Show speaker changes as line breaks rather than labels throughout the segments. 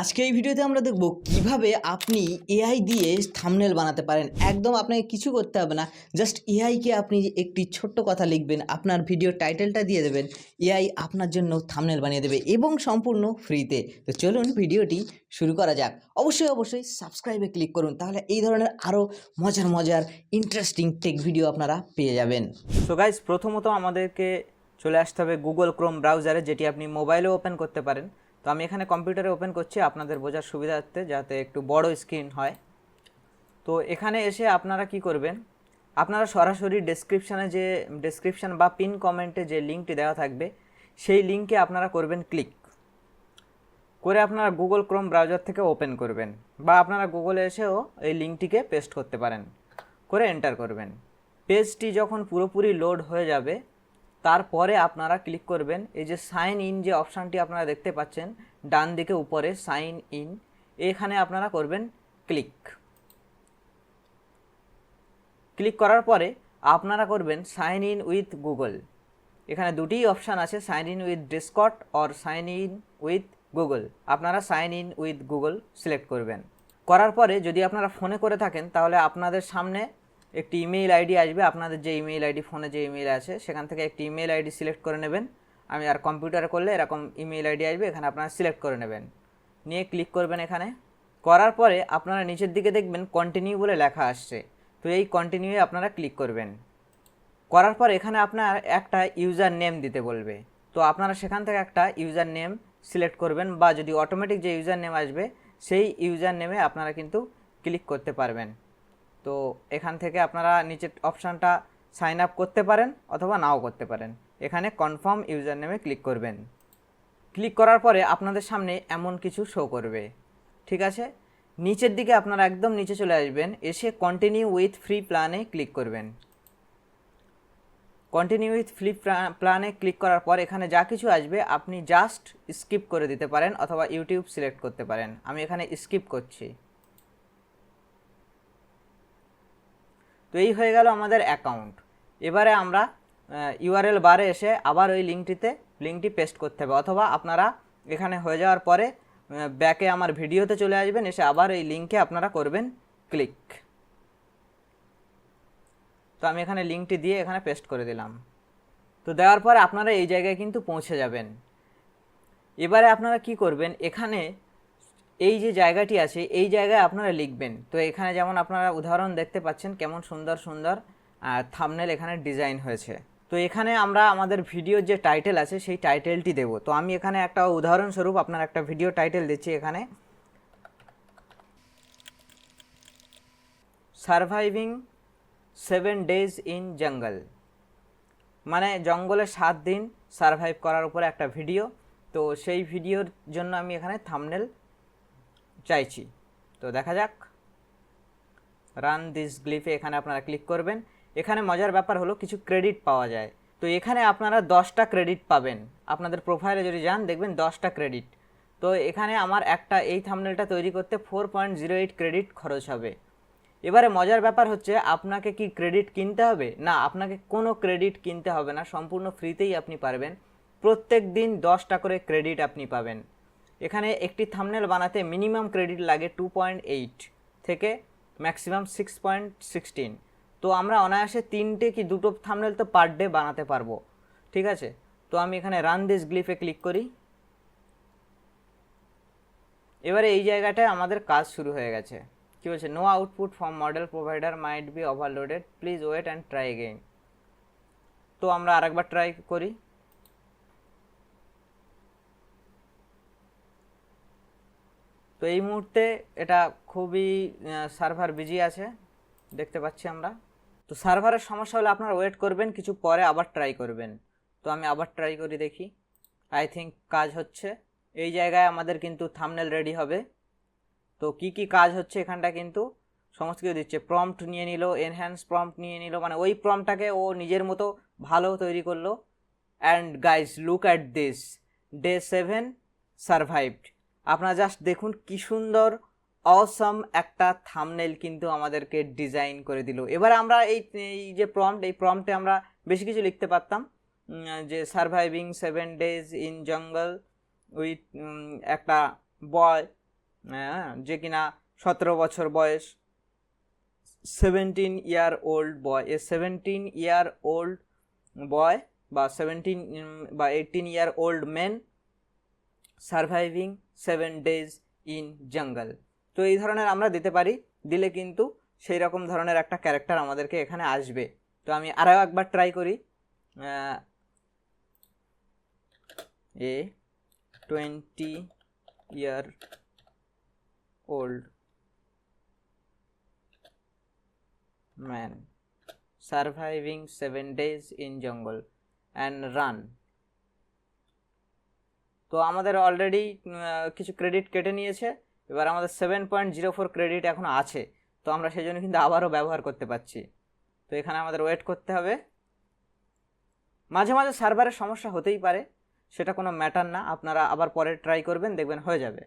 আজকে এই ভিডিওতে আমরা দেখব কীভাবে আপনি এআই দিয়ে থামনেল বানাতে পারেন। একদম আপনাকে কিছু করতে হবে না জাস্ট এআইকে আপনি একটি ছোট্ট কথা লিখবেন, আপনার ভিডিও টাইটেলটা দিয়ে দেবেন এআই আপনার জন্য থামনেল বানিয়ে দেবে এবং সম্পূর্ণ ফ্রিতে তো চলুন ভিডিওটি শুরু করা যাক। অবশ্যই অবশ্যই সাবস্ক্রাইবে ক্লিক করুন, তাহলে এই ধরনের আরও মজার মজার ইন্টারেস্টিং টেক ভিডিও আপনারা পেয়ে যাবেন।
সো গাইজ প্রথমত আমাদেরকে চলে আসতে হবে গুগল ক্রোম ব্রাউজারে যেটি আপনি মোবাইলেও ওপেন করতে পারেন। তো আমি এখানে কম্পিউটারে ওপেন করছি আপনাদের বোঝার সুবিধার্থে যাতে একটু বড় স্ক্রিন হয়। তো এখানে এসে আপনারা কি করবেন, আপনারা সরাসরি ডেসক্রিপশানে যে ডেসক্রিপশান বা পিন কমেন্টে যে লিঙ্কটি দেওয়া থাকবে, সেই লিঙ্কে আপনারা করবেন ক্লিক করে আপনারা গুগল ক্রোম ব্রাউজার থেকে ওপেন করবেন বা আপনারা গুগলে এসেও এই লিঙ্কটিকে পেস্ট করতে পারেন। করে এন্টার করবেন। পেজটি যখন পুরোপুরি লোড হয়ে যাবে তারপরে আপনারা ক্লিক করবেন, এই যে সাইন ইন যে অপশানটি আপনারা দেখতে পাচ্ছেন, ডান দিকে উপরে সাইন ইন এখানে আপনারা করবেন ক্লিক ক্লিক করার পরে আপনারা করবেন সাইন ইন উইথ গুগল এখানে দুটি অপশান আছে sign in with Discord or sign in with Google আপনারা sign in with Google select করবেন। করার পরে যদি আপনারা ফোনে করে থাকেন, তাহলে আপনাদের সামনে একটি ইমেইল আইডি আসবে, আপনাদের যে ইমেইল আইডি ফোনে যে ইমেইল আছে, সেখান থেকে একটি ইমেইল আইডি সিলেক্ট করে নেবেন। আমি আর কম্পিউটারে করলে এরকম ইমেইল আইডি আসবে, এখানে আপনারা সিলেক্ট করে নেবেন। নিয়ে ক্লিক করবেন এখানে। করার পরে আপনারা নিচের দিকে দেখবেন কন্টিনিউ বলে লেখা আসছে। তো এই কন্টিনিউয়ে আপনারা ক্লিক করবেন। করার পর এখানে আপনার একটা ইউজার নেম দিতে বলবে। তো আপনারা সেখান থেকে একটা ইউজার নেম সিলেক্ট করবেন বা যদি অটোমেটিক যে ইউজার নেম আসবে, সেই ইউজার নেমে আপনারা কিন্তু ক্লিক করতে পারবেন। তো এখান থেকে আপনারা নিচের অপশানটা সাইন আপ করতে পারেন অথবা নাও করতে পারেন। এখানে কনফার্ম ইউজার নেমে ক্লিক করবেন। ক্লিক করার পরে আপনাদের সামনে এমন কিছু শো করবে। ঠিক আছে? নিচের দিকে আপনারা একদম নিচে চলে আসবেন, এসে কন্টিনিউ উইথ ফ্রি প্ল্যানে ক্লিক করবেন। কন্টিনিউ উইথ ফ্রি প্ল্যানে ক্লিক করার পর এখানে যা কিছু আসবে, আপনি জাস্ট স্কিপ করে দিতে পারেন অথবা ইউটিউব সিলেক্ট করতে পারেন। আমি এখানে স্কিপ করছি। তো এই হয়ে গেল আমাদের অ্যাকাউন্ট এবারে আমরা ইউআরএল বারে এসে আবার ওই লিঙ্কটিতে লিঙ্কটি পেস্ট করতে হবে। অথবা আপনারা এখানে হয়ে যাওয়ার পরে ব্যাকে আমার ভিডিওতে চলে আসবেন, এসে আবার এই লিঙ্কে আপনারা করবেন ক্লিক তো আমি এখানে লিঙ্কটি দিয়ে এখানে পেস্ট করে দিলাম। তো দেওয়ার পরে আপনারা এই জায়গায় কিন্তু পৌঁছে যাবেন। এবারে আপনারা কি করবেন? এখানে এই যে জায়গাটি আছে, এই জায়গায় আপনারা লিখবেন। তো এখানে যেমন আপনারা উদাহরণ দেখতে পাচ্ছেন, কেমন সুন্দর সুন্দর থামনেল এখানে ডিজাইন হয়েছে। তো এখানে আমরা আমাদের ভিডিওর যে টাইটেল আছে, সেই টাইটেলটি দেব। তো আমি এখানে একটা উদাহরণস্বরূপ আপনার একটা ভিডিও টাইটেল দিচ্ছি এখানে। সারভাইভিং সেভেন ডেজ ইন জঙ্গল মানে জঙ্গলে সাত দিন সারভাইভ করার উপরে একটা ভিডিও তো সেই ভিডিওর জন্য আমি এখানে থামনেল চাইছি। তো দেখা যাক। রান দিস গ্লিফে এখানে আপনারা ক্লিক করবেন। এখানে মজার ব্যাপার হলো কিছু ক্রেডিট পাওয়া যায়। তো এখানে আপনারা দশটা ক্রেডিট পাবেন। আপনাদের প্রোফাইলে যদি যান, দেখবেন দশটা ক্রেডিট তো এখানে আমার একটা এই থামনেলটা তৈরি করতে four point zero eight credit খরচ হবে। এবারে মজার ব্যাপার হচ্ছে, আপনাকে কি ক্রেডিট কিনতে হবে? না, আপনাকে কোনো ক্রেডিট কিনতে হবে না। সম্পূর্ণ ফ্রিতেই আপনি পারবেন। প্রত্যেক দিন দশটা করে ক্রেডিট আপনি পাবেন। এখানে একটি থামনেল বানাতে মিনিমাম ক্রেডিট লাগে টু পয়েন্ট এইট থেকে ম্যাক্সিমাম সিক্স পয়েন্ট সিক্সটিন তো আমরা অনায়াসে তিনটে কি দুটো থামনেল তো পার ডে বানাতে পারব, ঠিক আছে? তো আমি এখানে রান দিস গ্লিফে ক্লিক করি। এবারে এই জায়গাটায় আমাদের কাজ শুরু হয়ে গেছে। কী বলছে? No output from model provider might be overloaded please wait and try again তো আমরা আরেকবার ট্রাই করি। তো এই মুহূর্তে এটা খুবই সার্ভার বিজি আছে, দেখতে পাচ্ছি আমরা। তো সার্ভারের সমস্যা হলে আপনারা ওয়েট করবেন, কিছু পরে আবার ট্রাই করবেন। তো আমি আবার ট্রাই করি দেখি। আই থিঙ্ক কাজ হচ্ছে। এই জায়গায় আমাদের কিন্তু থামনেল রেডি হবে। তো কি কি কাজ হচ্ছে এখানটা কিন্তু সমস্ত কিছু দিচ্ছে। প্রম্পট নিয়ে নিল এনহ্যান্স প্রম্পট নিয়ে নিল মানে ওই প্রম্পটাকে ও নিজের মতো ভালো তৈরি করল। And guys look at this day seven survived আপনারা জাস্ট দেখুন কি সুন্দর অসম একটা থামনেল কিন্তু আমাদেরকে ডিজাইন করে দিল। এবার আমরা এই এই যে প্রম্পট এই প্রম্পটে আমরা বেশি কিছু লিখতে পারতাম। যে surviving seven days in jungle with একটা বয় হ্যাঁ, যে কিনা সতেরো বছর বয়স seventeen year old boy a seventeen year old boy বা সেভেন্টিন বা eighteen year old men surviving seven days in jungle. তো এই ধরনের আমরা দিতে পারি, দিলে কিন্তু সেই রকম ধরনের একটা ক্যারেক্টার আমাদেরকে এখানে আসবে। তো আমি আরও একবার ট্রাই করি। A twenty year old man. Surviving seven days in jungle. And run. তো আমাদের অলরেডি কিছু ক্রেডিট কেটে নিয়েছে। এবার আমাদের seven point zero four credit এখন আছে। তো আমরা সেই জন্য কিন্তু আবারও ব্যবহার করতে পারছি। তো এখানে আমাদের ওয়েট করতে হবে। মাঝে মাঝে সার্ভারের সমস্যা হতেই পারে। সেটা কোনো ম্যাটার না। আপনারা আবার পরে ট্রাই করবেন, দেখবেন হয়ে যাবে।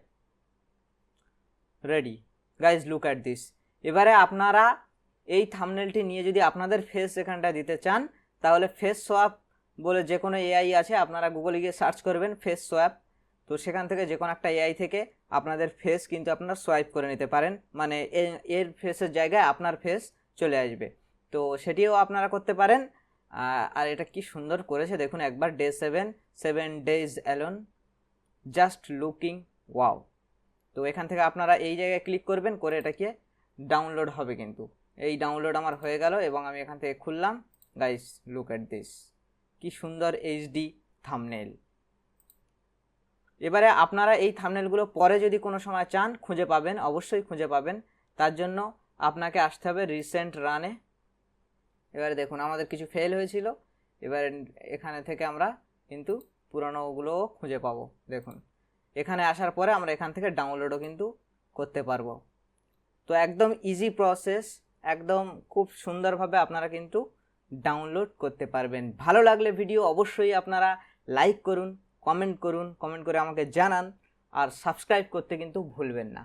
Ready guys look at this এবারে আপনারা এই থামনেলটি নিয়ে যদি আপনাদের ফেস এখানটা দিতে চান, তাহলে ফেস সোয়াপ বলে যে কোনো এআই আছে, আপনারা গুগলে গিয়ে সার্চ করবেন ফেস সোয়াপ তো সেখান থেকে যে কোনো একটা এআই থেকে আপনাদের ফেস কিন্তু আপনারা সোয়াইপ করে নিতে পারেন। মানে এর ফেসের জায়গায় আপনার ফেস চলে আসবে। তো সেটিও আপনারা করতে পারেন। আর এটা কি সুন্দর করেছে, দেখুন একবার day seven seven days alone just looking wow তো এখান থেকে আপনারা এই জায়গায় ক্লিক করবেন, করে এটাকে ডাউনলোড হবে কিন্তু। এই ডাউনলোড আমার হয়ে গেল এবং আমি এখান থেকে খুললাম। গাইস লুক অ্যাট দিস কি সুন্দর এইচডি থামনেল এবারে আপনারা এই থামনেলগুলো পরে যদি কোনো সময় চান, খুঁজে পাবেন, অবশ্যই খুঁজে পাবেন। তার জন্য আপনাকে আসতে হবে রিসেন্ট রানে এবারে দেখুন, আমাদের কিছু ফেল হয়েছিল। এবার এখানে থেকে আমরা কিন্তু পুরনোগুলোও খুঁজে পাবো। দেখুন, এখানে আসার পরে আমরা এখান থেকে ডাউনলোডও কিন্তু করতে পারব। তো একদম ইজি প্রসেস একদম খুব সুন্দরভাবে আপনারা কিন্তু ডাউনলোড করতে পারবেন। ভালো লাগলে ভিডিও অবশ্যই আপনারা লাইক করুন কমেন্ট করুন কমেন্ট করে আমাকে জানান, আর সাবস্ক্রাইব করতে কিন্তু ভুলবেন না।